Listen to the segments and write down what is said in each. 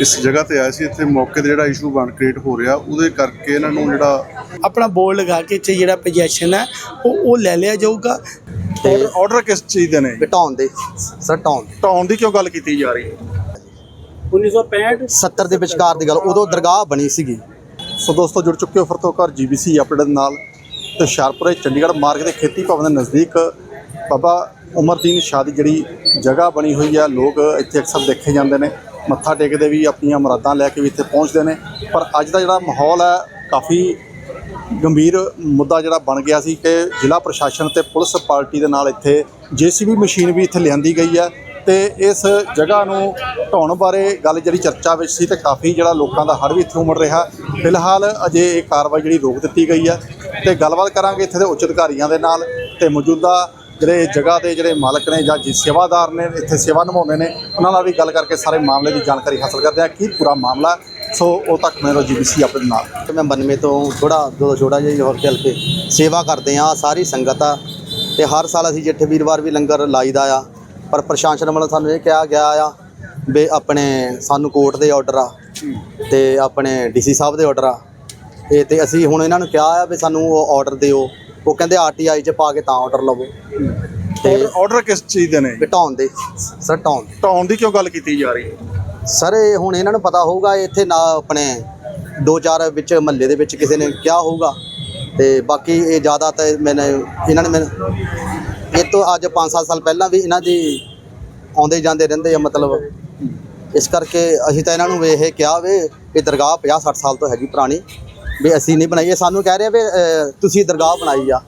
ਇਸ ਜਗ੍ਹਾ ਤੇ ਆਏ ਸੀ ਇੱਥੇ ਮੌਕੇ ਤੇ ਜਿਹੜਾ ਇਸ਼ੂ ਬਣ ਕ੍ਰੀਏਟ ਹੋ ਰਿਹਾ ਉਹਦੇ ਕਰਕੇ ਇਹਨਾਂ ਨੂੰ ਜਿਹੜਾ ਆਪਣਾ ਬੋਰਡ ਲਗਾ ਕੇ ਇੱਥੇ ਜਿਹੜਾ ਪੋਜੀਸ਼ਨ ਹੈ ਉਹ ਉਹ ਲੈ ਲਿਆ ਜਾਊਗਾ। ਆਰਡਰ ਕਿਸ ਚੀਜ਼ ਦੇ ਨੇ? ਘਟਾਉਣ ਦੇ ਸਰ ਟਾਉਣ ਟਾਉਣ ਦੀ ਕਿਉਂ ਗੱਲ ਕੀਤੀ ਜਾ ਰਹੀ? ਹੈ 1965 70 ਦੇ ਵਿਚਕਾਰ ਦੀ ਗੱਲ ਉਦੋਂ ਦਰਗਾਹ ਬਣੀ ਸੀਗੀ। ਸੋ ਦੋਸਤੋ ਜੁੜ ਚੁੱਕੇ ਹੋ ਫਿਰ ਤੋਂ ਘਰ ਜੀਬੀਸੀ ਅਪਡੇਟ ਦੇ ਨਾਲ ਤੇ ਹੁਸ਼ਿਆਰਪੁਰ ਦੇ ਚੰਡੀਗੜ੍ਹ ਮਾਰਗ ਦੇ ਖੇਤੀ ਭਵਨ ਦੇ ਨਜ਼ਦੀਕ। ਬਾਬਾ ਉਮਰਦੀਨ ਸ਼ਾਹ ਦੀ ਜਿਹੜੀ ਜਗ੍ਹਾ ਬਣੀ ਹੋਈ ਆ ਲੋਕ ਇੱਥੇ ਅਕਸਰ ਦੇਖੇ ਜਾਂਦੇ ਨੇ। ਮੱਥਾ ਟੇਕਦੇ ਵੀ ਆਪਣੀਆਂ ਮੁਰਾਦਾਂ ਲੈ ਕੇ ਵੀ ਇੱਥੇ ਪਹੁੰਚਦੇ ਨੇ। ਪਰ ਅੱਜ ਦਾ ਜਿਹੜਾ ਮਾਹੌਲ ਹੈ, ਕਾਫੀ ਗੰਭੀਰ ਮੁੱਦਾ ਜਿਹੜਾ ਬਣ ਗਿਆ ਸੀ ਕਿ ਜ਼ਿਲ੍ਹਾ ਪ੍ਰਸ਼ਾਸਨ ਤੇ ਪੁਲਿਸ ਪਾਰਟੀ ਦੇ ਨਾਲ ਇੱਥੇ ਜੀਸੀਬੀ ਮਸ਼ੀਨ ਵੀ ਇੱਥੇ ਲਿਆਂਦੀ ਗਈ ਹੈ ਤੇ ਇਸ ਜਗ੍ਹਾ ਨੂੰ ਢਾਉਣ ਬਾਰੇ ਗੱਲ ਜਿਹੜੀ ਚਰਚਾ ਵਿੱਚ ਸੀ ਤੇ ਕਾਫੀ ਜਿਹੜਾ ਲੋਕਾਂ ਦਾ ਹੜ ਵੀ ਇੱਥੇ ਉਮੜ ਰਿਹਾ। ਫਿਲਹਾਲ ਅਜੇ ਇਹ ਕਾਰਵਾਈ ਜਿਹੜੀ ਰੋਕ ਦਿੱਤੀ ਗਈ ਹੈ ਤੇ ਗੱਲਬਾਤ ਕਰਾਂਗੇ ਇੱਥੇ ਦੇ ਉੱਚ ਅਧਿਕਾਰੀਆਂ ਦੇ ਨਾਲ ਤੇ ਮੌਜੂਦਾ ਜਿਹੜੇ ਜਗ੍ਹਾ ਦੇ ਜਿਹੜੇ ਮਾਲਕ ਨੇ ਜਾਂ ਜੀ ਸੇਵਾਦਾਰ ਨੇ, ਇੱਥੇ ਸੇਵਾ ਨਿਭਾਉਂਦੇ ਨੇ, ਉਹਨਾਂ ਨਾਲ ਵੀ ਗੱਲ ਕਰਕੇ ਸਾਰੇ ਮਾਮਲੇ ਦੀ ਜਾਣਕਾਰੀ ਹਾਸਲ ਕਰਦੇ ਆ ਕੀ ਪੂਰਾ ਮਾਮਲਾ? ਸੋ ਉਹ ਤੱਕ ਮੇਰੇ ਜੀਬੀਸੀ ਆਪਣੇ ਨਾਲ। ਤੇ ਮੈਂ 92 ਤੋਂ ਥੋੜਾ ਦੋ ਛੋਟਾ ਜਿਹਾ ਹੋਰ ਚੱਲ ਕੇ ਸੇਵਾ ਕਰਦੇ ਆ ਸਾਰੀ ਸੰਗਤ ਆ। ਤੇ ਹਰ ਸਾਲ ਅਸੀਂ ਜਿੱਥੇ ਵੀਰਵਾਰ ਵੀ ਲੰਗਰ ਲਾਈਦਾ ਆ। ਪਰ ਪ੍ਰਸ਼ਾਸਨ ਵੱਲੋਂ ਸਾਨੂੰ ਇਹ ਕਿਹਾ ਗਿਆ ਆ ਵੀ ਆਪਣੇ ਸਾਨੂੰ ਕੋਰਟ ਦੇ ਆਰਡਰ ਆ ਤੇ ਆਪਣੇ ਡੀਸੀ ਸਾਹਿਬ ਦੇ ਆਰਡਰ ਆ। ਇਹ ਤੇ ਅਸੀਂ ਹੁਣ ਇਹਨਾਂ ਨੂੰ ਕਿਹਾ ਆ ਵੀ ਸਾਨੂੰ ਉਹ ਆਰਡਰ ਦਿਓ। ਉਹ ਕਹਿੰਦੇ ਆਰਟੀਆਈ 'ਚ ਪਾ ਕੇ ਤਾਂ ਆਰਡਰ ਲਵੋ। ਤੇ ਆਰਡਰ ਕਿਸ ਚੀਜ਼ ਦੇ ਨੇ? ਘਟਾਉਣ ਦੇ। ਸਰ ਟਾਉਣ ਢਾਉਣ ਦੀ ਕਿਉਂ ਗੱਲ ਕੀਤੀ ਜਾ ਰਹੀ? ਹੈ ਸਰ ਇਹ ਹੁਣ ਇਹਨਾਂ ਨੂੰ ਪਤਾ ਹੋਊਗਾ ਇੱਥੇ ਨਾ ਆਪਣੇ ਦੋ ਚਾਰ ਵਿੱਚ ਮਹੱਲੇ ਦੇ ਵਿੱਚ ਕਿਸੇ ਨੇ ਕਿਹਾ ਹੋਊਗਾ। ਤੇ ਬਾਕੀ ਇਹ ਜ਼ਿਆਦਾ ਤਾਂ ਮੈਨੇ ਇਹਨਾਂ ਨੇ ਮੈਨੂੰ ਇਹ ਤੋਂ ਅੱਜ 5-7 ਸਾਲ ਪਹਿਲਾਂ ਵੀ ਇਹਨਾਂ ਦੀ ਆਉਂਦੇ ਜਾਂਦੇ ਰਹਿੰਦੇ ਆ ਮਤਲਬ। ਇਸ ਕਰਕੇ ਅਸੀਂ ਤਾਂ ਇਹਨਾਂ ਨੂੰ ਇਹ ਕਿਹਾ ਵੀ ਇਹ ਦਰਗਾਹ 50-60 ਸਾਲ ਤੋਂ ਹੈਗੀ ਪੁਰਾਣੀ। ਵੀ ਅਸੀਂ ਨਹੀਂ ਬਣਾਈ ਇਹ ਸਾਨੂੰ ਕਹਿ ਰਹੇ ਵੀ ਅਹ, ਤੁਸੀਂ ਦਰਗਾਹ ਬਣਾਈ ਆ।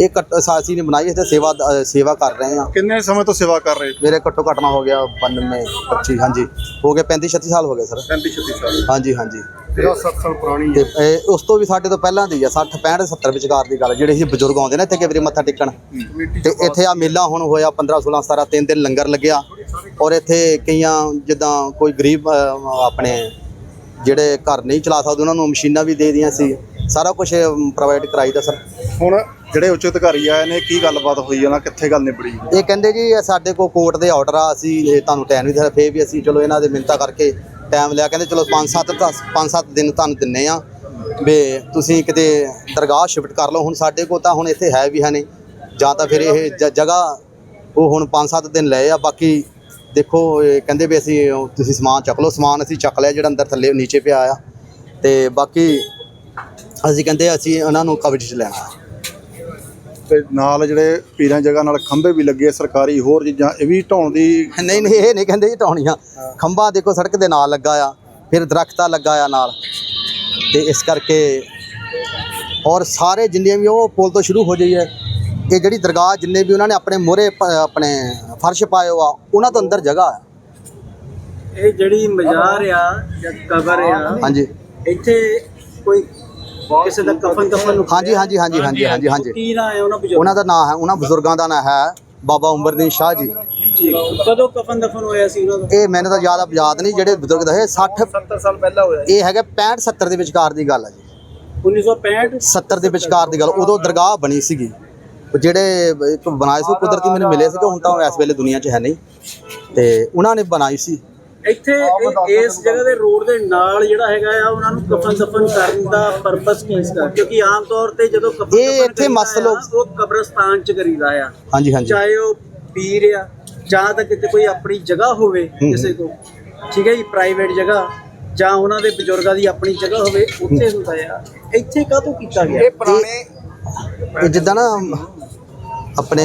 ਇਹ ਘੱਟ ਅਸੀਂ ਨਹੀਂ ਬਣਾਈ ਅਸੀਂ ਤਾਂ ਸੇਵਾ ਅਹ, ਸੇਵਾ ਕਰ ਰਹੇ ਆ। ਕਿੰਨੇ ਸਮੇਂ ਤੋਂ ਸੇਵਾ ਕਰ ਰਹੇ ਮੇਰੇ ਘੱਟੋ ਘੱਟ ਨਾ ਹੋ ਗਿਆ 92 25 ਹਾਂਜੀ। ਹੋ ਗਿਆ 35 36 ਸਾਲ ਹੋ ਗਏ ਸਰ। 35 36 ਸਾਲ। ਹਾਂਜੀ ਹਾਂਜੀ। 50 ਸਾਲ ਪੁਰਾਣੀ ਤੇ ਇਹ ਉਸ ਤੋਂ ਵੀ ਸਾਡੇ ਤੋਂ ਪਹਿਲਾਂ ਦੀ ਆ 60 65 70 ਵਿਚਕਾਰ ਦੀ ਗੱਲ ਜਿਹੜੇ ਸੀ ਬਜ਼ੁਰਗ ਆਉਂਦੇ ਨੇ ਇੱਥੇ ਕਈ ਵਾਰੀ ਮੱਥਾ ਟੇਕਣ। ਤੇ ਇੱਥੇ ਆ ਮੇਲਾ ਹੁਣ ਹੋਇਆ 15 16 17 ਤਿੰਨ ਦਿਨ ਲੰਗਰ ਲੱਗਿਆ। ਔਰ ਇੱਥੇ ਕਈਆਂ ਜਿੱਦਾਂ ਕੋਈ ਗਰੀਬ ਅਹ, ਆਪਣੇ ਜਿਹੜੇ ਘਰ ਨਹੀਂ ਚਲਾ ਸਕਦੇ ਉਹਨਾਂ ਨੂੰ ਮਸ਼ੀਨਾਂ ਵੀ ਦੇ ਦੀਆਂ ਸੀ। ਸਾਰਾ ਕੁਝ ਪ੍ਰੋਵਾਈਡ ਕਰਾਈਦਾ ਸਰ। ਹੁਣ ਜਿਹੜੇ ਉੱਚ ਅਧਿਕਾਰੀ ਆਏ ਨੇ ਕੀ ਗੱਲਬਾਤ ਹੋਈ? ਉਹਨਾਂ ਕਿੱਥੇ ਗੱਲ ਨਿਬੜੀ? ਇਹ ਕਹਿੰਦੇ ਜੀ ਇਹ ਸਾਡੇ ਕੋਲ ਕੋਰਟ ਦੇ ਆਰਡਰ ਆ ਅਸੀਂ ਇਹ ਤੁਹਾਨੂੰ ਟਾਈਮ ਨਹੀਂ ਦਿੱਤਾ ਫੇਰ ਵੀ ਅਸੀਂ ਚਲੋ ਇਹਨਾਂ ਦੇ ਮਿੰਤਾ ਕਰਕੇ ਟਾਈਮ ਲਿਆ। ਕਹਿੰਦੇ ਚਲੋ 5-7 5-7 ਦਿਨ ਤੁਹਾਨੂੰ ਦਿੰਨੇ ਆ। ਵੀ ਤੁਸੀਂ ਕਿਤੇ ਦਰਗਾਹ ਸ਼ਿਫਟ ਕਰ ਲਓ। ਹੁਣ ਸਾਡੇ ਕੋਲ ਤਾਂ ਹੁਣ ਇੱਥੇ ਹੈ ਵੀ ਹੈ ਨਹੀਂ। ਜਾਂ ਤਾਂ ਫਿਰ ਇਹ ਜਗ੍ਹਾ ਉਹ ਹੁਣ 5-7 ਦਿਨ ਲਏ ਆ ਬਾਕੀ ਦੇਖੋ ਕਹਿੰਦੇ ਵੀ ਅਸੀਂ ਤੁਸੀਂ ਸਮਾਨ ਚੱਕ ਲਓ। ਸਮਾਨ ਅਸੀਂ ਚੱਕ ਲਿਆ ਜਿਹੜਾ ਅੰਦਰ ਥੱਲੇ ਨੀਚੇ ਪਿਆ ਆ। ਤੇ ਬਾਕੀ ਅਸੀਂ ਕਹਿੰਦੇ ਅਸੀਂ ਉਹਨਾਂ ਨੂੰ ਕਬਜ਼ੇ 'ਚ ਲੈਣਾ। ਤੇ ਨਾਲ ਜਿਹੜੇ ਪੀਰਾਂ ਜਗ੍ਹਾ ਨਾਲ ਖੰਭੇ ਵੀ ਲੱਗੇ ਸਰਕਾਰੀ ਹੋਰ ਚੀਜ਼ਾਂ ਇਹ ਵੀ ਢਾਉਣ ਦੀ ਨਹੀਂ ਨਹੀਂ ਇਹ ਨਹੀਂ ਕਹਿੰਦੇ ਜੀ ਟਾਉਣੀਆਂ ਖੰਭਾ ਦੇਖੋ ਸੜਕ ਦੇ ਨਾਲ ਲੱਗਾ ਆ ਫਿਰ ਦਰਖਤਾਂ ਲੱਗਾ ਆ ਨਾਲ। ਤੇ ਇਸ ਕਰਕੇ ਔਰ ਸਾਰੇ ਜਿੰਨੇ ਵੀ ਉਹ ਪੁਲ ਤੋਂ ਸ਼ੁਰੂ ਹੋ ਜਾਈਏ ਇਹ ਜਿਹੜੀ ਦਰਗਾਹ ਜਿੰਨੇ ਵੀ ਉਹਨਾਂ ਨੇ ਆਪਣੇ ਮੋਰੇ ਆਪਣੇ ਫਰਸ਼ ਪਾਏ ਆ ਉਹਨਾਂ ਤੋਂ ਅੰਦਰ ਜਗ੍ਹਾ ਆ ਇਹ ਜਿਹੜੀ ਮਜ਼ਾਰ ਆ ਜਾਂ ਕਬਰ ਆ ਹਾਂਜੀ। ਇੱਥੇ ਕੋਈ ਕਿਸੇ ਦਾ ਕਫਨ ਕਫਨ ਨੂੰ ਹਾਂਜੀ ਹਾਂਜੀ ਹਾਂਜੀ ਹਾਂਜੀ ਹਾਂਜੀ ਹਾਂਜੀ ਕੀ ਨਾਂ ਹੈ ਉਹਨਾਂ ਬਜ਼ੁਰਗ? ਉਹਨਾਂ ਦਾ ਨਾਮ ਹੈ ਉਹਨਾਂ ਬਜ਼ੁਰਗਾਂ ਦਾ ਨਾਮ ਹੈ ਬਾਬਾ ਉਮਰਦੀਨ ਸ਼ਾਹ ਜੀ। ਠੀਕ। ਕਦੋਂ ਕਫਨ ਦਫਨ ਹੋਇਆ ਸੀ ਉਹਨਾਂ ਦਾ? ਇਹ ਮੈਨੂੰ ਤਾਂ ਜ਼ਿਆਦਾ ਯਾਦ ਨਹੀਂ ਜਿਹੜੇ ਬਜ਼ੁਰਗ ਦਾ ਇਹ 60 70 ਸਾਲ ਪਹਿਲਾਂ ਹੋਇਆ ਇਹ ਹੈਗਾ 65 70 ਦੇ ਵਿਚਕਾਰ ਦੀ ਗੱਲ ਹੈ ਜੀ। 1965 70 ਦੇ ਵਿਚਕਾਰ ਦੀ ਗੱਲ ਉਦੋਂ ਦਰਗਾਹ ਬਣੀ ਸੀਗੀ। ਜਿਹੜੇ ਇੱਕ ਬਣਾਏ ਸੀ ਉਹ ਕੁਦਰਤੀ ਮੈਨੂੰ ਮਿਲੇ ਸੀਗੇ ਹੁਣ ਤਾਂ ਉਹ ਇਸ ਵੇਲੇ ਦੁਨੀਆ 'ਚ ਹੈ ਨਹੀਂ। ਤੇ ਉਹਨਾਂ ਨੇ ਬਣਾਈ ਸੀ। ਇੱਥੇ ਇਹ- ਇਸ ਜਗ੍ਹਾ ਦੇ ਰੋਡ ਦੇ ਨਾਲ ਜਿਹੜਾ ਹੈਗਾ ਆ ਉਹਨਾਂ ਨੂੰ ਕਫਨ ਦਫਨ ਕਰਨ ਦਾ ਪਰਪਸ ਕੀ ਸੀਗਾ ਕਿਉਂਕਿ ਆਮ ਤੌਰ ਤੇ ਜਦੋਂ ਕਫਨ ਇਹ ਦਫਨ ਇੱਥੇ ਕਰੀਦਾ ਮਸਤ ਲੋਕ- ਆ, ਉਹ ਕਬਰਸਤਾਨ ਚ ਕਰੀਦਾ ਆ। ਹਾਂਜੀ ਹਾਂਜੀ। ਚਾਹੇ ਉਹ ਪੀਰ ਆ ਜਾਂ ਤਾਂ ਕਿਤੇ ਕੋਈ ਆਪਣੀ ਜਗ੍ਹਾ ਹੋਵੇ ਕਿਸੇ ਕੋ ਠੀਕ ਹੈ ਜੀ ਪ੍ਰਾਈਵੇਟ ਜਗ੍ਹਾ। ਜਾਂ ਉਹਨਾਂ ਦੇ ਬਜ਼ੁਰਗਾਂ ਦੀ ਆਪਣੀ ਜਗ੍ਹਾ ਹੋਵੇ ਉੱਥੇ ਹੁੰਦਾ ਆ। ਇੱਥੇ ਕਾਹਤੋਂ ਕੀਤਾ ਗਿਆ? ਇਹ ਜਿੱਦਾਂ ਨਾ ਆਪਣੇ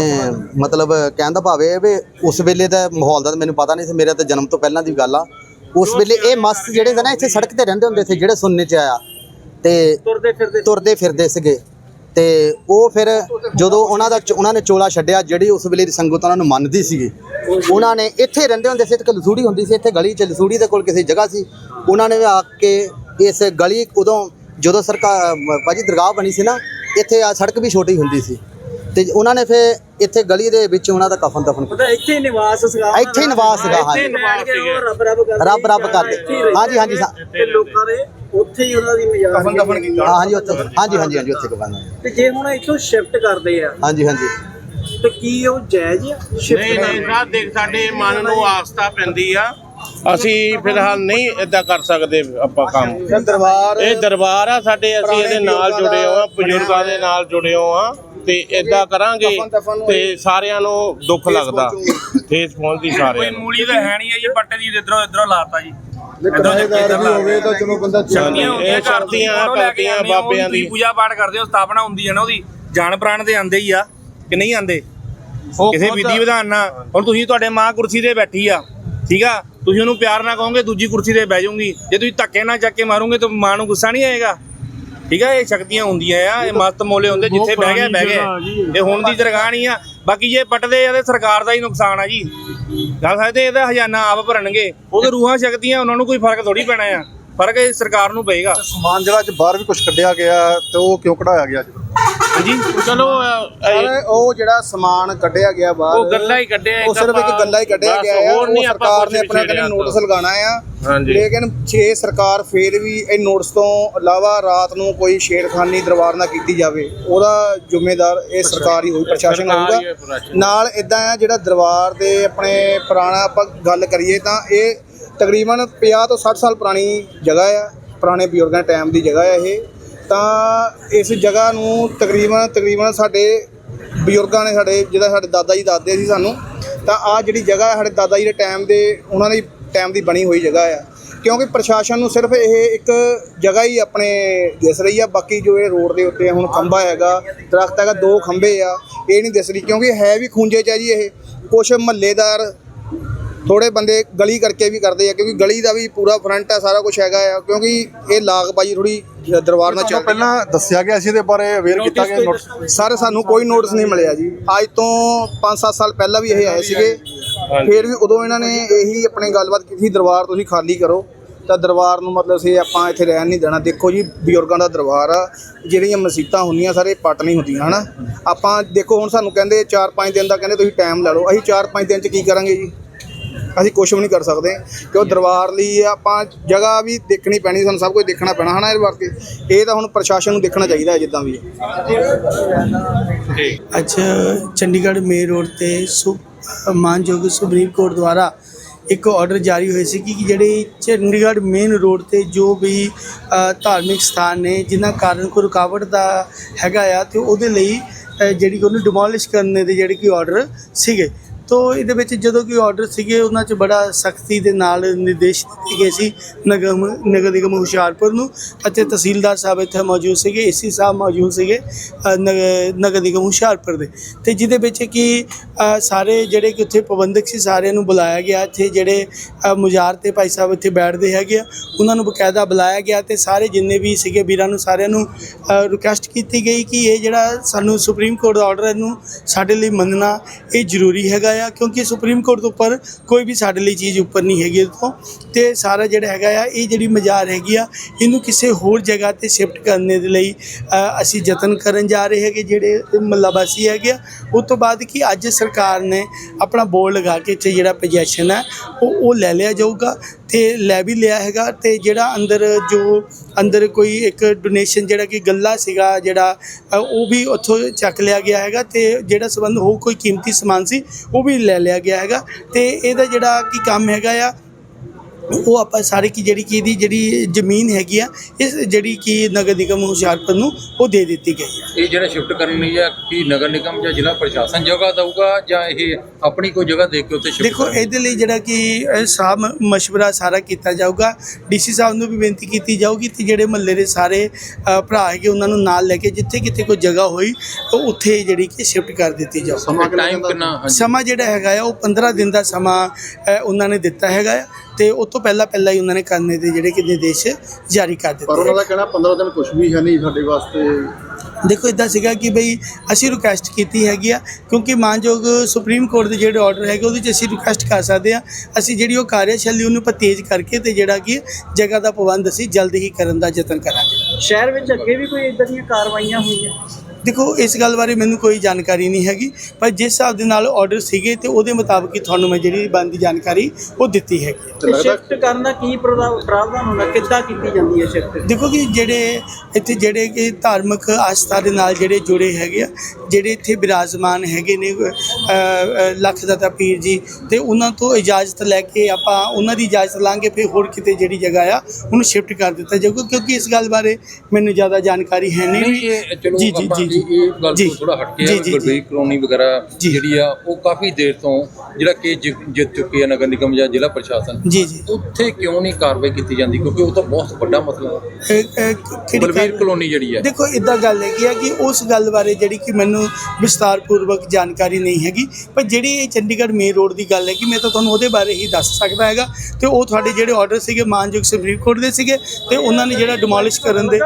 ਮਤਲਬ ਕਹਿਣ ਦਾ ਭਾਵ ਇਹ ਵੀ ਉਸ ਵੇਲੇ ਦਾ ਮਾਹੌਲ ਦਾ ਤਾਂ ਮੈਨੂੰ ਪਤਾ ਨਹੀਂ ਸੀ ਮੇਰੇ ਤਾਂ ਜਨਮ ਤੋਂ ਪਹਿਲਾਂ ਦੀ ਗੱਲ ਆ। ਉਸ ਵੇਲੇ ਇਹ ਮਸਤ ਜਿਹੜੇ ਸੀ ਨਾ ਇੱਥੇ ਸੜਕ ਤੇ ਰਹਿੰਦੇ ਹੁੰਦੇ ਸੀ ਜਿਹੜੇ ਸੁਣਨੇ ਚ ਆਇਆ। ਤੇ ਤੁਰਦੇ ਫਿਰਦੇ ਤੁਰਦੇ ਫਿਰਦੇ ਸੀਗੇ। ਤੇ ਉਹ ਫਿਰ ਜਦੋਂ ਉਹਨਾਂ ਦਾ ਉਹਨਾਂ ਨੇ ਚੋਲਾ ਛੱਡਿਆ ਜਿਹੜੀ ਉਸ ਵੇਲੇ ਦੀ ਸੰਗਤ ਉਹਨਾਂ ਨੂੰ ਮੰਨਦੀ ਸੀਗੀ। ਉਹਨਾਂ ਨੇ ਇੱਥੇ ਰਹਿੰਦੇ ਹੁੰਦੇ ਸੀ ਤੇ ਲਸੂੜੀ ਹੁੰਦੀ ਸੀ ਇੱਥੇ ਗਲੀ ਚ ਲਸੂੜੀ ਦੇ ਕੋਲ ਕਿਸੇ ਜਗ੍ਹਾ ਸੀ। ਉਹਨਾਂ ਨੇ ਆ ਕੇ ਇਸ ਗਲੀ ਉਦੋਂ ਜਦੋਂ ਸਰਕਾਰ ਭਾਜੀ ਦਰਗਾਹ ਬਣੀ ਸੀ ਨਾ ਇੱਥੇ ਆ ਸੜਕ ਵੀ ਛੋਟੀ ਹੁੰਦੀ ਸੀ ਤੇ ਉਹਨਾਂ ਨੇ ਫਿਰ ਇੱਥੇ ਗਲੀ ਦੇ ਵਿੱਚ ਉਹਨਾਂ ਦਾ ਕਫਨ ਦਫਨ ਉਹਦਾ ਇੱਥੇ ਹੀ ਨਿਵਾਸ ਸੀਗਾ ਉਹਨਾਂ ਇੱਥੇ ਹੀ ਦਾ। ਨਿਵਾਸ ਸੀਗਾ, ਹਾਂਜੀ। ਇੱਥੇ ਬੈਠ ਕੇ ਉਹ ਰੱਬ ਰੱਬ ਕਰਦੇ ਰੱਬ ਰੱਬ ਕਰਦੇ। ਹਾਂਜੀ, ਹਾਂਜੀ, ਨੇ। ਸਾ- ਤੇ ਲੋਕਾਂ ਦੇ ਉੱਥੇ ਹੀ ਉਹਨਾਂ ਦੀ ਮਜ਼ਾਰ ਕਫਨ ਦਫਨ ਕੀਤਾ। ਹਾਂ ਹਾਂਜੀ ਉੱਥੇ ਹਾਂਜੀ ਹਾਂਜੀ ਹਾਂਜੀ ਉੱਥੇ ਕਫਨ ਤੇ ਜੇ ਹੁਣ ਇੱਥੋਂ ਸ਼ਿਫਟ ਕਰਦੇ ਆ ਹਾਂਜੀ ਹਾਂਜੀ ਤੇ ਕੀ ਉਹ ਜਾਇਜ਼ ਆ ਨਹੀਂ ਨਹੀਂ? ਸਰ ਦੇਖ ਸਾਡੇ ਮਨ ਨੂੰ ਆਸਥਾ ਪੈਂਦੀ ਆ ਅਸੀਂ ਫਿਲਹਾਲ ਨਹੀਂ ਇਦਾਂ ਕਰ ਸਕਦੇ ਆਪਾਂ ਕੰਮ। ਦਰਬਾਰ ਇਹ ਦਰਬਾਰ ਆ ਸਾਡੇ ਅਸੀਂ ਇਹਦੇ ਨਾਲ ਜੁੜੇ ਦਾ ਹਾਂ ਬਜ਼ੁਰਗਾਂ ਦੇ ਨਾਲ ਜੁੜੇ ਹਾਂ ਤੇ ਇਦਾਂ ਕਰਾਂਗੇ ਤੇ ਸਾਰਿਆਂ ਨੂੰ ਦੁੱਖ ਲੱਗਦਾ। ਠੇਸ ਪਹੁੰਚਦੀ ਸਾਰਿਆਂ ਕੋਈ ਨੂੰ। ਮੂਲੀ ਤਾਂ ਹੈ ਨਹੀਂ ਹੈ ਜੀ ਪੱਟੇ ਦੀ ਇਧਰੋਂ ਇਧਰੋਂ ਲਾਤਾ ਜੀ। ਹੋਵੇ ਤਾਂ ਚਲੋ ਬੰਦਾ ਇਹ ਕਰਦੀਆਂ ਕਰਦੀਆਂ ਬਾਬਿਆਂ ਦੀ। ਪੂਜਾ ਪਾਠ ਕਰਦੇ ਹੋ ਸਥਾਪਨਾ ਹੁੰਦੀ ਹੈ ਨਾ ਉਹਦੀ। ਜਾਨ ਪ੍ਰਾਣ ਦੇ ਆਂਦੇ ਹੀ ਆ ਕਿ ਨਹੀਂ ਆਂਦੇ ਕਿਸੇ ਵਿਧੀ ਵਿਧਾਨ ਨਾਲ। ਹੁਣ ਤੁਸੀਂ ਤੁਹਾਡੇ ਮਾਂ ਕੁਰਸੀ ਤੇ ਬੈਠੀ ਆ ਠੀਕ ਆ? ਤੁਸੀਂ ਉਹਨੂੰ ਪਿਆਰ ਨਾਲ ਕਹੋਗੇ ਦੂਜੀ ਕੁਰਸੀ ਤੇ ਬਹਿ ਜਾਊਂਗੀ। ਜੇ ਤੁਸੀਂ ਧੱਕੇ ਨਾਲ ਚੱਕ ਕੇ ਮਾਰੋਗੇ ਤਾਂ ਮਾਂ ਨੂੰ ਗੁੱਸਾ ਨਹੀਂ ਆਏਗਾ। ਠੀਕ ਆ? ਇਹ ਸ਼ਕਤੀਆਂ ਹੁੰਦੀਆਂ ਆ ਇਹ ਮਸਤ ਮੋਲੇ ਹੁੰਦੇ ਜਿੱਥੇ ਬਹਿ ਗਿਆ ਬਹਿ ਗਏ। ਇਹ ਹੁਣ ਦੀ ਦਰਗਾਹ ਨਹੀਂ ਆ। ਬਾਕੀ ਜੇ ਪੱਟਦੇ ਆ ਤੇ ਸਰਕਾਰ ਦਾ ਹੀ ਨੁਕਸਾਨ ਆ ਜੀ। ਗੱਲ ਸਕਦੇ ਇਹਦਾ ਹਜ਼ਾਨਾ ਆਪ ਭਰਨਗੇ। ਉਹਦੇ ਰੂਹਾਂ ਸ਼ਕਤੀਆਂ ਉਹਨਾਂ ਨੂੰ ਕੋਈ ਫ਼ਰਕ ਥੋੜੀ ਪੈਣਾ ਆ। ਫ਼ਰਕ ਇਹ ਸਰਕਾਰ ਨੂੰ ਪਏਗਾ। ਸਮਾਨ ਜਿਹੜਾ ਅੱਜ ਬਾਹਰ ਵੀ ਕੁਝ ਕੱਢਿਆ ਗਿਆ ਤੇ ਉਹ ਕਿਉਂ ਕਢਾਇਆ ਗਿਆ ਅੱਜ? ਹਾਂਜੀ ਚਲੋ ਅ, ਇਹ- ਉਹ ਜਿਹੜਾ ਸਮਾਨ ਕੱਢਿਆ ਗਿਆ ਬਾਹਰ ਉਹ ਗੱਲਾਂ ਹੀ ਕੱਢਿਆ ਉਹ ਸਿਰਫ ਇੱਕ ਗੱਲਾਂ ਹੀ ਕੱਢਿਆ ਬਸ ਗਿਆ ਹੈ ਹੋਰ ਉਹ ਨਹੀਂ ਆਪਾਂ ਸਰਕਾਰ ਕੁਛ ਨੇ ਵੀ ਆਪਣਾ ਛੇੜਿਆ ਕਹਿੰਦੇ ਨੋਟਿਸ ਤਾਂ। ਲਗਾਉਣਾ ਆ ਹਾਂਜੀ। ਲੇਕਿਨ ਛੇ ਸਰਕਾਰ ਫੇਰ ਵੀ ਇਹ ਨੋਟਿਸ ਤੋਂ ਇਲਾਵਾ ਰਾਤ ਨੂੰ ਕੋਈ ਛੇੜਖਾਨੀ ਦਰਬਾਰ ਨਾ ਕੀਤੀ ਜਾਵੇ ਉਹਦਾ ਜ਼ਿੰਮੇਦਾਰ ਇਹ ਸਰਕਾਰ ਹੀ ਹੋਈ ਪ੍ਰਸ਼ਾਸਨ ਸਰਕਾਰ ਹੀ ਹੈ, ਹੋਊਗਾ ਪ੍ਰਸ਼ਾਸਨ। ਨਾਲ ਇਦਾਂ ਆ ਜਿਹੜਾ ਦਰਬਾਰ ਦੇ ਆਪਣੇ ਪੁਰਾਣਾ ਆਪਾਂ ਗੱਲ ਕਰੀਏ ਤਾਂ ਇਹ ਤਕਰੀਬਨ 50 ਤੋਂ 60 ਸਾਲ ਪੁਰਾਣੀ ਜਗ੍ਹਾ ਆ ਪੁਰਾਣੇ ਬਜ਼ੁਰਗਾਂ ਟਾਈਮ ਦੀ ਜਗ੍ਹਾ ਆ ਇਹ ਤਾਂ ਇਸ ਜਗ੍ਹਾ ਨੂੰ ਤਕਰੀਬਨ ਤਕਰੀਬਨ ਸਾਡੇ ਬਜ਼ੁਰਗਾਂ ਨੇ ਸਾਡੇ, ਜਿਹੜਾ ਸਾਡੇ ਦਾਦਾ ਜੀ ਦੱਸਦੇ ਸੀ ਸਾਨੂੰ, ਤਾਂ ਆ ਜਿਹੜੀ ਜਗ੍ਹਾ ਸਾਡੇ ਦਾਦਾ ਜੀ ਦੇ ਟਾਈਮ ਦੇ, ਉਹਨਾਂ ਦੀ ਟਾਈਮ ਦੀ ਬਣੀ ਹੋਈ ਜਗ੍ਹਾ ਆ। ਕਿਉਂਕਿ ਪ੍ਰਸ਼ਾਸਨ ਨੂੰ ਸਿਰਫ ਇਹ ਇੱਕ ਜਗ੍ਹਾ ਹੀ ਆਪਣੇ ਦਿਸ ਰਹੀ ਆ, ਬਾਕੀ ਜੋ ਇਹ ਰੋਡ ਦੇ ਉੱਤੇ ਹੁਣ ਖੰਭਾ ਹੈਗਾ, ਦਰਖਤ ਹੈਗਾ, ਦੋ ਖੰਭੇ ਆ, ਇਹ ਨਹੀਂ ਦਿਸ ਰਹੀ, ਕਿਉਂਕਿ ਹੈ ਵੀ ਖੁੰਝੇ ਚ ਆ ਜੀ ਇਹ। ਕੁਛ ਮਹੱਲੇਦਾਰ ਥੋੜੇ ਬੰਦੇ ਗਲੀ ਕਰਕੇ ਵੀ ਕਰਦੇ ਆ ਕਿਉਂਕਿ ਗਲੀ ਦਾ ਵੀ ਪੂਰਾ ਫਰੰਟ ਆ ਸਾਰਾ ਕੁਝ ਹੈਗਾ ਆ ਕਿਉਂਕਿ ਇਹ ਲਾਗਬਾਜੀ ਥੋੜੀ ਦਰਬਾਰ ਨਾਲ ਚੱਲ ਪਹਿਲਾਂ ਦੱਸਿਆ ਗਿਆ ਸੀ ਇਹਦੇ ਬਾਰੇ ਅਵੇਅਰ ਕੀਤਾ ਗਿਆ ਨੋਟਿਸ ਸਰ ਸਾਨੂੰ ਕੋਈ ਨੋਟਿਸ ਨਹੀਂ ਮਿਲਿਆ ਜੀ। ਅੱਜ ਤੋਂ 5-7 ਸਾਲ ਪਹਿਲਾਂ ਵੀ ਇਹ ਆਏ ਸੀਗੇ। ਫਿਰ ਵੀ ਉਦੋਂ ਇਹਨਾਂ ਨੇ ਇਹੀ ਆਪਣੀ ਗੱਲਬਾਤ ਕੀਤੀ ਸੀ, ਦਰਬਾਰ ਤੁਸੀਂ ਖਾਲੀ ਕਰੋ। ਤਾਂ ਦਰਬਾਰ ਨੂੰ ਮਤਲਬ ਸੀ ਆਪਾਂ ਇੱਥੇ ਰਹਿਣ ਨਹੀਂ ਦੇਣਾ। ਦੇਖੋ ਜੀ ਬਜ਼ੁਰਗਾਂ ਦਾ ਦਰਬਾਰ ਆ ਜਿਹੜੀਆਂ ਮਸੀਤਾਂ ਹੁੰਦੀਆਂ ਸਾਰੇ ਪੱਟ ਨਹੀਂ ਹੁੰਦੀਆਂ ਹਨਾ? ਆਪਾਂ ਦੇਖੋ ਹੁਣ ਸਾਨੂੰ ਕਹਿੰਦੇ 4-5 ਦਿਨ ਦਾ ਕਹਿੰਦੇ ਤੁਸੀਂ ਟਾਈਮ ਲੈ ਲਓ। ਅਸੀਂ 4-5 ਦਿਨ ਚ ਕੀ ਕਰਾਂਗੇ ਜੀ? ਅਸੀਂ ਕੁਝ ਵੀ ਨਹੀਂ ਕਰ ਸਕਦੇ ਕਿ ਉਹ ਦਰਬਾਰ ਲਈ ਆਪਾਂ ਜਗ੍ਹਾ ਵੀ ਦੇਖਣੀ ਪੈਣੀ, ਸਾਨੂੰ ਸਭ ਕੁਝ ਦੇਖਣਾ ਪੈਣਾ, ਹਨਾ ਇਹਦੇ ਵਾਸਤੇ? ਇਹ ਤਾਂ ਹੁਣ ਪ੍ਰਸ਼ਾਸਨ ਨੂੰ ਦੇਖਣਾ ਚਾਹੀਦਾ ਹੈ ਜਿੱਦਾਂ ਵੀ ਹੈ। ਅੱਜ ਚੰਡੀਗੜ੍ਹ ਮੇਨ ਰੋਡ ਤੇ ਸੁ, ਮਾਨਯੋਗ ਸੁਪਰੀਮ ਕੋਰਟ ਦੁਆਰਾ ਇੱਕ ਆਰਡਰ ਜਾਰੀ ਹੋਏ ਸੀ ਕਿ ਜਿਹੜੇ ਚੰਡੀਗੜ੍ਹ ਮੇਨ ਰੋਡ ਤੇ ਜੋ ਵੀ ਧਾਰਮਿਕ ਸਥਾਨ ਨੇ, ਜਿਨ੍ਹਾਂ ਕਾਰਨ ਕੋਈ ਰੁਕਾਵਟ ਦਾ ਹੈਗਾ ਆ, ਤੇ ਉਹਦੇ ਲਈ ਜਿਹੜੀ ਕਿ ਉਹਨੂੰ ਡਿਮੋਲਿਸ਼ ਕਰਨ ਦੇ ਜਿਹੜੇ ਕਿ ਆਰਡਰ ਸੀਗੇ ਤੋ ਇਹਦੇ ਵਿੱਚ ਜਦੋਂ ਕਿ ਆਰਡਰ ਸੀਗੇ, ਉਹਨਾਂ 'ਚ ਬੜਾ ਸਖਤੀ ਦੇ ਨਾਲ ਨਿਰਦੇਸ਼ ਦਿੱਤੇ ਗਏ ਸੀ ਨਗਮ, ਨਗਰ ਨਿਗਮ ਹੁਸ਼ਿਆਰਪੁਰ ਨੂੰ ਅਤੇ ਤਹਿਸੀਲਦਾਰ ਸਾਹਿਬ ਇੱਥੇ ਮੌਜੂਦ ਸੀਗੇ, ਏਸੀ ਸਾਹਿਬ ਮੌਜੂਦ ਸੀਗੇ ਨਗ- ਨਗਰ ਨਿਗਮ ਹੁਸ਼ਿਆਰਪੁਰ ਦੇ। ਤੇ ਜਿਹਦੇ ਵਿੱਚ ਕਿ ਸਾਰੇ ਜਿਹੜੇ ਕਿ ਉੱਥੇ ਪ੍ਰਬੰਧਕ ਸੀ, ਸਾਰਿਆਂ ਨੂੰ ਬੁਲਾਇਆ ਗਿਆ। ਇੱਥੇ ਜਿਹੜੇ ਮੁਜ਼ਾਰ ਤੇ ਭਾਈ ਸਾਹਿਬ ਇੱਥੇ ਬੈਠਦੇ ਹੈਗੇ ਆ, ਉਹਨਾਂ ਨੂੰ ਬਕਾਇਦਾ ਬੁਲਾਇਆ ਗਿਆ ਤੇ ਸਾਰੇ ਜਿੰਨੇ ਵੀ ਸੀਗੇ ਵੀਰਾਂ ਨੂੰ, ਸਾਰਿਆਂ ਨੂੰ ਰਿਕੁਐਸਟ ਕੀਤੀ ਗਈ ਕਿ ਇਹ ਜਿਹੜਾ ਸਾਨੂੰ ਸੁਪਰੀਮ ਕੋਰਟ ਦਾ ਆਰਡਰ ਹੈ, ਇਹਨੂੰ ਸਾਡੇ ਲਈ ਮੰਨਣਾ ਇਹ ਜ਼ਰੂਰੀ ਹੈਗਾ ਆ ਕਿਉਂਕਿ ਸੁਪਰੀਮ ਕੋਰਟ ਤੋਂ ਉੱਪਰ ਕੋਈ ਵੀ ਸਾਡੇ ਲਈ ਚੀਜ਼ ਉੱਪਰ ਨਹੀਂ ਹੈਗੀ ਤੋਂ। ਤੇ ਸਾਰਾ ਜਿਹੜਾ ਹੈਗਾ ਆ, ਇਹ ਜਿਹੜੀ ਮਜ਼ਾਰ ਹੈਗੀ ਆ, ਇਹਨੂੰ ਕਿਸੇ ਹੋਰ ਜਗ੍ਹਾ ਤੇ ਸ਼ਿਫਟ ਕਰਨ ਦੇ ਲਈ ਅਸੀਂ ਯਤਨ ਕਰਨ ਜਾ ਰਹੇ ਹੈਗੇ, ਜਿਹੜੇ ਮਹੱਲਾ ਹੈਗੇ ਆ। ਉਸ ਤੋਂ ਬਾਅਦ ਕਿ ਅੱਜ ਸਰਕਾਰ ਨੇ ਆਪਣਾ ਬੋਰਡ ਲਗਾ ਕੇ ਇੱਥੇ ਜਿਹੜਾ ਪੋਜੀਸ਼ਨ ਹੈ ਉਹ ਉਹ ਲੈ ਲਿਆ ਜਾਊਗਾ ਤੇ ਲੈ ਵੀ ਲਿਆ ਹੈਗਾ ਤੇ ਜਿਹੜਾ ਅੰਦਰ ਜੋ ਅੰਦਰ ਕੋਈ ਇੱਕ ਡੋਨੇਸ਼ਨ ਜਿਹੜਾ ਕਿ ਗੱਲਾ ਸੀਗਾ ਜਿਹੜਾ ਉਹ ਵੀ ਉੱਥੋਂ ਚੱਕ ਲਿਆ ਗਿਆ ਹੈਗਾ ਤੇ ਜਿਹੜਾ ਸੰਬੰਧ ਹੋ ਕੋਈ ਕੀਮਤੀ ਸਮਾਨ ਸੀ, ਉਹ ਵੀ ਲੈ ਲਿਆ ਗਿਆ ਹੈਗਾ ਤੇ ਇਹਦਾ ਜਿਹੜਾ ਕੀ ਕੰਮ ਹੈਗਾ ਆ ਉਹ ਆਪਾਂ ਸਾਰੇ ਕੀ ਜਿਹੜੀ ਕੀ ਇਹਦੀ ਜਿਹੜੀ ਜ਼ਮੀਨ ਹੈਗੀ ਆ ਇਸ ਜਿਹੜੀ ਕਿ ਨਗਰ ਨਿਗਮ ਹੁਸ਼ਿਆਰਪੁਰ ਨੂੰ ਉਹ ਦੇ ਦਿੱਤੀ ਗਈ ਹੈ ਇਹ ਜਿਹੜਾ ਸ਼ਿਫਟ ਕਰਨੀ ਹੈ ਕਿ ਨਗਰ ਨਿਗਮ ਜਾਂ ਜ਼ਿਲ੍ਹਾ ਪ੍ਰਸ਼ਾਸਨ ਜਗ੍ਹਾ ਦਊਗਾ ਜਾਂ ਇਹ ਆਪਣੀ ਕੋਈ ਜਗ੍ਹਾ ਦੇਖ ਕੇ ਉੱਥੇ ਸ਼ਿਫਟ ਦੇਖੋ ਇਹਦੇ ਲਈ ਜਿਹੜਾ ਕਿ ਸਾਬ ਮਸ਼ਵਰਾ ਸਾਰਾ ਕੀਤਾ ਜਾਊਗਾ। ਡੀਸੀ ਸਾਹਿਬ ਨੂੰ ਵੀ ਬੇਨਤੀ ਕੀਤੀ ਜਾਊਗੀ ਤੇ ਜਿਹੜੇ ਮਹੱਲੇ ਦੇ ਸਾਰੇ ਭਰਾ ਹੈਗੇ ਉਹਨਾਂ ਨੂੰ ਨਾਲ ਲੈ ਕੇ ਜਿੱਥੇ ਕਿਤੇ ਕੋਈ ਜਗ੍ਹਾ ਹੋਈ ਉਹ ਉੱਥੇ ਜਿਹੜੀ ਕਿ ਸ਼ਿਫਟ ਕਰ ਦਿੱਤੀ ਜਾਊ। ਸਮਾਂ ਟਾਈਮ? ਕਿੰਨਾ ਸਮਾਂ ਜਿਹੜਾ ਹੈਗਾ ਆ ਉਹ 15 ਦਿਨ ਦਾ ਸਮਾਂ ਉਹਨਾਂ ਨੇ ਦਿੱਤਾ ਹੈਗਾ ਆ। ਤੇ ਉਸ ਤੋਂ ਪਹਿਲਾਂ ਪਹਿਲਾਂ ਹੀ ਉਹਨਾਂ ਨੇ ਕਰਨੇ ਦੇ ਜਿਹੜੇ ਕਿ ਨਿਰਦੇਸ਼ ਜਾਰੀ ਕਰ ਦਿੱਤੇ ਪਰ ਉਹਨਾਂ ਦਾ ਕਹਿਣਾ 15 ਦਿਨ ਕੁਝ ਵੀ ਹੈ ਨਹੀਂ ਸਾਡੇ ਵਾਸਤੇ। ਦੇਖੋ ਇਦਾਂ ਸੀਗਾ ਕਿ ਬਈ ਅਸੀਂ ਰਿਕੁਐਸਟ ਕੀਤੀ ਹੈਗੀ ਆ ਕਿਉਂਕਿ ਮਾਨਯੋਗ ਸੁਪਰੀਮ ਕੋਰਟ ਦੇ ਜਿਹੜੇ ਆਰਡਰ ਹੈਗੇ ਉਹਦੇ 'ਚ ਅਸੀਂ ਰਿਕੁਐਸਟ ਕਰ ਸਕਦੇ ਆ। ਅਸੀਂ ਜਿਹੜੀ ਉਹ ਕਾਰਜਸ਼ੈਲੀ ਉਹਨੂੰ ਆਪਾਂ ਤੇਜ਼ ਕਰਕੇ ਤੇ ਜਿਹੜਾ ਕਿ ਜਗ੍ਹਾ ਦਾ ਪ੍ਰਬੰਧ ਅਸੀਂ ਜਲਦ ਹੀ ਕਰਨ ਦਾ ਯਤਨ ਕਰਾਂਗੇ। ਸ਼ਹਿਰ ਵਿੱਚ ਅੱਗੇ ਵੀ ਕੋਈ ਇਦਾਂ ਦੀਆਂ ਕਾਰਵਾਈਆਂ ਹੋਈਆਂ? ਦੇਖੋ ਇਸ ਗੱਲ ਬਾਰੇ ਮੈਨੂੰ ਕੋਈ ਜਾਣਕਾਰੀ ਨਹੀਂ ਹੈਗੀ ਪਰ ਜਿਸ ਹਿਸਾਬ ਦੇ ਨਾਲ ਆਰਡਰ ਸੀਗੇ ਤੇ ਉਹਦੇ ਮੁਤਾਬਕ ਹੀ ਤੁਹਾਨੂੰ ਮੈਂ ਜਿਹੜੀ ਬਣਦੀ ਜਾਣਕਾਰੀ ਉਹ ਦਿੱਤੀ ਹੈਗੀ ਸ਼ਿਫਟ ਕਰਨ ਕੀ ਪ੍ਰਾਵਧਾਨ ਹੁੰਦਾ? ਕਿੱਦਾਂ ਕੀਤੀ ਜਾਂਦੀ ਹੈ ਸ਼ਿਫਟ ਦੇਖੋ ਕਿ ਜਿਹੜੇ ਇੱਥੇ ਜਿਹੜੇ ਕਿ ਧਾਰਮਿਕ ਆਸਥਾ ਦੇ ਨਾਲ ਜਿਹੜੇ ਜੁੜੇ ਹੈਗੇ ਆ ਜਿਹੜੇ ਇੱਥੇ ਬਿਰਾਜਮਾਨ ਹੈਗੇ ਨੇ ਲੱਖ ਦਾਤਾ ਪੀਰ ਜੀ ਤੇ ਉਹਨਾਂ ਤੋਂ ਇਜਾਜ਼ਤ ਲੈ ਕੇ ਆਪਾਂ ਉਹਨਾਂ ਦੀ ਇਜਾਜ਼ਤ ਲਾਂਗੇ ਫਿਰ ਹੋਰ ਕਿਤੇ ਜਿਹੜੀ ਜਗ੍ਹਾ ਆ ਉਹਨੂੰ ਸ਼ਿਫਟ ਕਰ ਦਿੱਤਾ ਜਾਊਗਾ ਕਿਉਂਕਿ ਇਸ ਗੱਲ ਬਾਰੇ ਮੈਨੂੰ ਜ਼ਿਆਦਾ ਜਾਣਕਾਰੀ ਹੈ ਨਹੀਂ। ਜੀ, ਜੀ, ਜੀ, ਜੀ। ਇਹ ਗੱਲ। ਤੋਂ ਥੋੜਾ ਹਟ ਕੇ। ਗੁਰਬੀਰ ਕਲੋਨੀ ਵਗੈਰਾ। ਜਿਹੜੀ ਆ ਉਹ ਕਾਫੀ ਦੇਰ ਤੋਂ ਜਿਹੜਾ ਕਿ ਜਿੱਤ ਚੁੱਕੀ ਹੈ ਨਗਰ ਨਿਗਮ ਜਾਂ ਜ਼ਿਲ੍ਹਾ ਪ੍ਰਸ਼ਾਸਨ ਜੀ ਜੀ ਉੱਥੇ ਕਿਉਂ ਨਹੀਂ ਕਾਰਵਾਈ ਕੀਤੀ ਜਾਂਦੀ ਕਿਉਂਕਿ ਉਹ ਤਾਂ ਬਹੁਤ ਵੱਡਾ ਮਸਲਾ ਹੈ ਇਹ- ਇਹ ਕਿਹੜੀ ਬਲਵੀਰ ਗੱਲ- ਕਲੋਨੀ ਜਿਹੜੀ ਹੈ ਦੇਖੋ ਇਦਾਂ ਗੱਲ ਹੈਗੀ ਆ ਕਿ ਉਸ ਗੱਲ ਬਾਰੇ ਜਿਹੜੀ ਕਿ ਮੈਨੂੰ ਵਿਸਤਾਰਪੂਰਵਕ ਜਾਣਕਾਰੀ ਨਹੀਂ ਹੈਗੀ ਪਰ ਜਿਹੜੀ ਇਹ ਚੰਡੀਗੜ੍ਹ ਮੇਨ ਰੋਡ ਦੀ ਗੱਲ ਹੈ ਕਿ ਮੈਂ ਤਾਂ ਤੁਹਾਨੂੰ ਉਹਦੇ ਬਾਰੇ ਹੀ ਦੱਸ ਸਕਦਾ ਹੈਗਾ ਤੇ ਉਹ ਤੁਹਾਡੇ ਜਿਹੜੇ ਆਰਡਰ ਸੀਗੇ ਮਾਨਯੋਗ ਸੁਪਰੀਮ ਕੋਰਟ ਦੇ ਸੀਗੇ ਤੇ ਉਹਨਾਂ ਨੇ ਜਿਹੜਾ ਡਿਮੋਲਿਸ਼ ਕਰਨ ਦੇ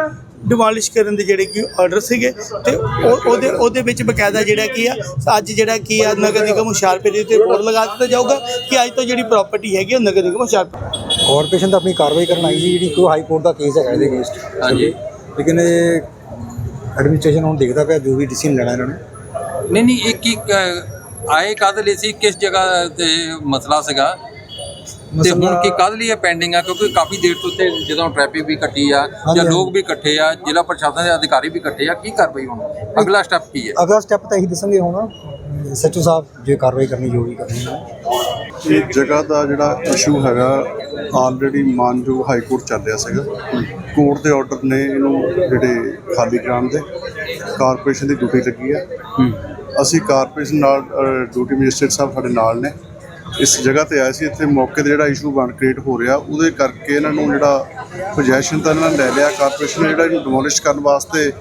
ਡਿਮੋਲਿਸ਼ ਕਰਨ ਦੇ ਜਿਹੜੇ ਕਿ ਆਰਡਰ ਸੀਗੇ ਤੇ ਉਹ ਉਹਦੇ ਉਹਦੇ ਵਿੱਚ ਬਕਾਇਦਾ ਜਿਹੜਾ ਕੀ ਆ ਅੱਜ ਜਿਹੜਾ ਕੀ ਆ ਨਗਰ ਨਿਗਮ ਹੁਸ਼ਿਆਰਪੁਰ ਦੇ ਉੱਤੇ ਬੋਰਡ ਲਗਾ ਦਿੱਤਾ ਜਾਊਗਾ ਕਿ ਅੱਜ ਤੋਂ ਜਿਹੜੀ ਪ੍ਰਾਪਰਟੀ ਹੈਗੀ ਉਹ ਨਗਰ ਨਿਗਮ ਹੁਸ਼ਿਆਰਪੁਰ ਕਾਰਪੋਰੇਸ਼ਨ ਤਾਂ ਆਪਣੀ ਕਾਰਵਾਈ ਕਰਨ ਆਈ ਸੀ ਜਿਹੜੀ ਕੋਈ ਹਾਈ ਕੋਰਟ ਦਾ ਕੇਸ ਹੈਗਾ ਇਹਦੇ ਅਗੇਂਸਟ ਹਾਂਜੀ। ਲੇਕਿਨ ਇਹ ਐਡਮਿਨਿਸਟ੍ਰੇਸ਼ਨ ਹੁਣ ਦੇਖਦਾ ਪਿਆ ਜੋ ਵੀ ਡਿਸੀਜਨ ਲੈਣਾ ਇਹਨਾਂ ਨੇ। ਨਹੀਂ ਨਹੀਂ ਇਹ ਕੀ ਕ- ਆਏ ਕਦ ਲਈ ਸੀ ਕਿਸ ਜਗ੍ਹਾ ਤੇ ਮਸਲਾ ਸੀਗਾ? ਤੇ ਹੁਣ ਕੀ ਕਦ ਲਈ ਇਹ ਪੈਂਡਿੰਗ ਆ ਕਿਉਂਕਿ ਕਾਫੀ ਦੇਰ ਤੋਂ ਤੇ ਜਦੋਂ ਟ੍ਰੈਫਿਕ ਵੀ ਇਕੱਠੀ ਆ ਜਾਂ। ਲੋਕ ਵੀ ਇਕੱਠੇ ਆ ਜ਼ਿਲ੍ਹਾ ਪ੍ਰਸ਼ਾਸਨ ਦੇ ਅਧਿਕਾਰੀ ਵੀ ਇਕੱਠੇ ਆ ਕੀ ਕਾਰਵਾਈ ਹੁਣ? ਅਗਲਾ ਸਟੈਪ ਕੀ ਹੈ? ਅਗਲਾ ਸਟੈਪ ਤਾਂ ਇਹੀ ਦੱਸਣਗੇ ਹੁਣ। ਸੱਚੂ ਸਾਹਿਬ ਜੇ ਕਾਰਵਾਈ ਕਰਨੀ ਜੋ ਵੀ ਕਰਨੀ ਹੈ। ਇਹ ਜਗ੍ਹਾ ਦਾ ਜਿਹੜਾ ਇਸ਼ੂ ਹੈਗਾ ਆਲਰੇਡੀ ਮਾਨਯੋਗ ਹਾਈ ਕੋਰਟ ਚੱਲ ਰਿਹਾ ਸੀਗਾ। ਕੋਰਟ ਦੇ ਆਰਡਰ ਨੇ ਇਹਨੂੰ ਜਿਹੜੇ ਖਾਲੀ ਕਰਾਉਣ ਦੇ ਕਾਰਪੋਰੇਸ਼ਨ ਦੀ ਡਿਊਟੀ ਲੱਗੀ ਹੈ। ਅਸੀਂ ਕਾਰਪੋਰੇਸ਼ਨ ਨਾਲ ਡਿਊਟੀ ਮੈਜਿਸਟਰੇਟ ਸਾਹਿਬ ਸਾਡੇ ਨਾਲ ਨੇ। ਇਸ ਜਗ੍ਹਾ ਤੇ ਆਏ ਸੀ ਇੱਥੇ ਮੌਕੇ ਤੇ ਜਿਹੜਾ ਇਸ਼ੂ ਬਣ ਕ੍ਰੀਏਟ ਹੋ ਰਿਹਾ ਉਹਦੇ ਕਰਕੇ ਇਹਨਾਂ ਨੂੰ ਜਿਹੜਾ ਪੋਜੈਸ਼ਨ ਤਾਂ ਇਹਨਾਂ ਨੇ ਲੈ ਲਿਆ ਕਾਰਪੋਰੇਸ਼ਨ ਨੇ ਜਿਹੜਾ ਇਹਨੂੰ ਡਿਮੋਲਿਸ਼ ਕਰਨ ਵਾਸਤੇ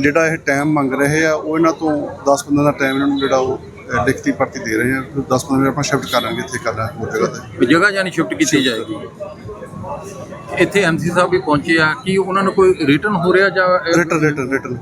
ਜਿਹੜਾ ਇਹ ਟਾਈਮ ਮੰਗ ਰਹੇ ਆ ਉਹ ਇਹਨਾਂ ਤੋਂ 10-15 ਦਾ ਟਾਈਮ ਇਹਨਾਂ ਨੂੰ ਜਿਹੜਾ ਉਹ ਲਿਖਤੀ ਭਰਤੀ ਦੇ ਰਹੇ ਆ 10-15 ਦਿਨ ਆਪਾਂ ਸ਼ਿਫਟ ਕਰਾਂਗੇ ਇੱਥੇ ਕਰਨਾ ਹੋਰ ਜਗ੍ਹਾ ਤੇ। ਜਗ੍ਹਾ ਜਾਨੀ ਸ਼ਿਫਟ ਕੀਤੀ ਜਾਏਗੀ। ਇੱਥੇ ਐਮਸੀ ਸਾਹਿਬ ਵੀ ਪਹੁੰਚੇ ਆ ਕਿ ਉਹਨਾਂ ਨੂੰ ਕੋਈ ਰਿਟਰਨ ਹੋ ਰਿਹਾ ਜਾਂ ਰਿਟਨ ਰਿਟਨ ਰਿਟਨ